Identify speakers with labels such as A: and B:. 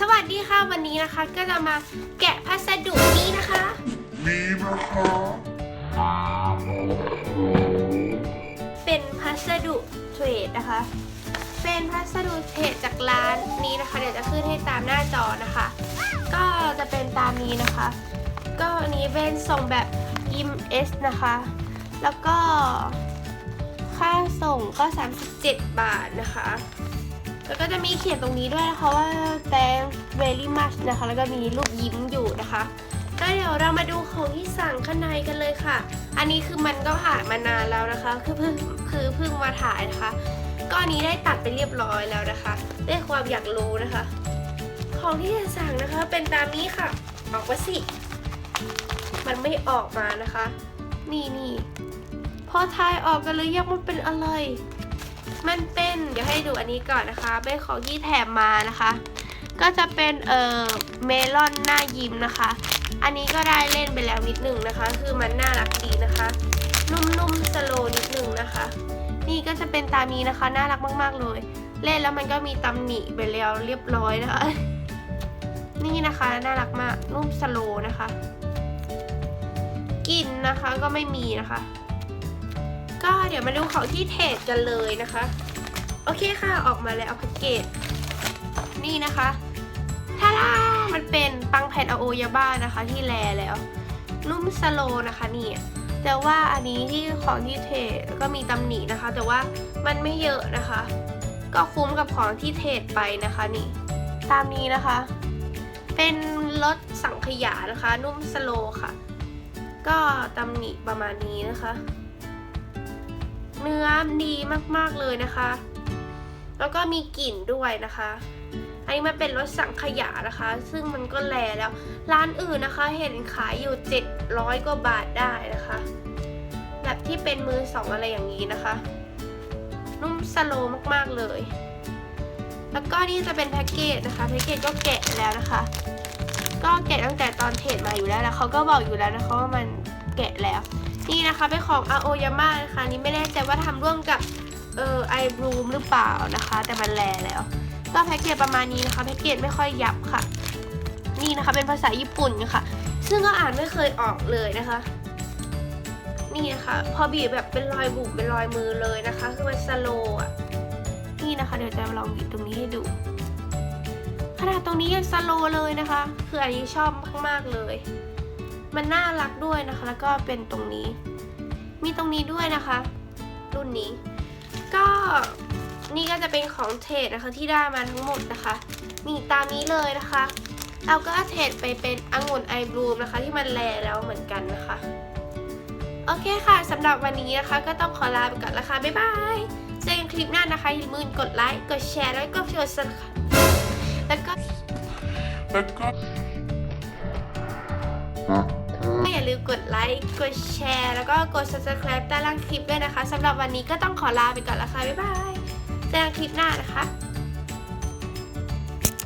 A: สวัสดีค่ะวันนี้นะคะก็จะมาแกะพัสดุนี้นะคะ
B: นี่นะคะ
A: เป็นพัสดุเทรดนะคะ เป็นพัสดุเทรดจากร้านนี้นะคะ เดี๋ยวจะขึ้นให้ตามหน้าจอนะคะ ก็จะเป็นตามนี้นะคะ ก็อันนี้เป็นส่งแบบ EMS นะคะ แล้วก็ค่าส่งก็ 37 บาทนะคะ แล้วก็จะมีเขียนตรงนี้ด้วยนะคะว่า thank very much นะคะ แล้วก็มีรูปยิ้มอยู่นะคะแล้วเดี๋ยวเรามาดูของที่สั่งข้างในกันเลยค่ะ อันนี้คือมันก็ผ่านมานานแล้วนะคะ คือเพิ่งคือเพิ่งมาถ่ายนะคะก็อันนี้ได้ตัดไปเรียบร้อยแล้วนะคะด้วยความอยากรู้นะคะ ของที่จะสั่งนะคะเป็นตามนี้ค่ะ ออกมาสิ มันไม่ออกมานะคะ นี่นี่พอทายออกกันเลยยังมันเป็นอะไร มันเป็นเดี๋ยวให้ดูอันนี้ก่อนนะคะ เป็นของที่แถมมานะคะ ก็จะเป็นเอ่อเมลอนหน้ายิ้มนะคะ อันนี้ก็ได้เล่นไปแล้วนิดนึงนะคะ คือมันน่ารักดีนะคะ นุ่มๆสโลนิดนึงนะคะ นี่ก็จะเป็นตามนี้นะคะ น่ารักมากๆเลย เล่นแล้วมันก็มีตำหนิไปแล้วเรียบร้อยนะคะ นี่นะคะน่ารักมากนุ่มสโลนะคะกลิ่นนะคะก็ไม่มีนะคะ ก็เดี๋ยวมาดูของที่เทรดกันเลยนะคะ โอเคค่ะออกมาแล้วแพ็กเกจนี่นะคะท่าดามันเป็นปังแผ่นอโอยาบ้านะคะที่แลแล้ว นุ่มสโลนะคะนี่แต่ว่าอันนี้ที่ของที่เทรดก็มีตำหนินะคะ แต่ว่ามันไม่เยอะนะคะ ก็คุ้มกับของที่เทรดไปนะคะนี่ ตามนี้นะคะ เป็นรถสังขยานะคะ นุ่มสโลค่ะ ก็ตำหนิประมาณนี้นะคะ เนื้อดีมากๆเลยนะคะ แล้วก็มีกลิ่นด้วยนะคะ อันนี้มันเป็นรสสังขยานะคะ ซึ่งมันก็แลแล้ว ร้านอื่นนะคะเห็นขายอยู่ 700กว่าบาทได้นะคะ แบบที่เป็นมือสองอะไรอย่างนี้นะคะ นุ่มสโลมากๆเลย แล้วก็นี่จะเป็นแพ็กเกจนะคะ แพ็กเกจก็แกะแล้วนะคะ ก็แกะตั้งแต่ตอนเทรดมาอยู่แล้วแล้วเขาก็บอกอยู่แล้วนะคะว่ามันแกะแล้ว นี่นะคะเป็นของ Aoyama นะคะนี่ไม่แน่ใจว่าทำร่วมกับเออไอบลูมหรือเปล่านะคะ แต่มันแลแล้ว ก็แพ็กเกจประมาณนี้นะคะแพ็กเกจไม่ค่อยยับค่ะ นี่นะคะเป็นภาษาญี่ปุ่นค่ะ ซึ่งก็อ่านไม่เคยออกเลยนะคะ นี่นะคะ พอบีบแบบเป็นรอยบุ๋มเป็นรอยมือเลยนะคะ คือมันสโลอะนี่นะคะ เดี๋ยวจะลองบีบตรงนี้ให้ดูขนาดตรงนี้ยังสโลเลยนะคะ คืออันนี้ชอบมากๆเลย มันน่ารักด้วยนะคะ แล้วก็เป็นตรงนี้ มีตรงนี้ด้วยนะคะ รุ่นนี้ ก็นี่ก็จะเป็นของเทรดนะคะที่ได้มาทั้งหมดนะคะนี่ตามนี้เลยนะคะ เราก็เทรดไปเป็นองุ่นไอบลูมนะคะ ที่มันแลแล้วเหมือนกันนะคะ โอเคค่ะสำหรับวันนี้นะคะ ก็ต้องขอลาไปก่อนละค่ะบ๊ายบายเจอกันคลิปหน้านะคะอย่าลืมกดไลค์กดแชร์แล้วก็กด subscribe แล้วก็
B: แล้วก็
A: อย่า ลืมกดไลค์กดแชร์แล้วก็กด subscribe ใต้ล่างคลิปด้วยนะคะสำหรับวันนี้ก็ต้องขอลาไปก่อนละค่ะบ๊ายบายเจอกันคลิปหน้านะคะ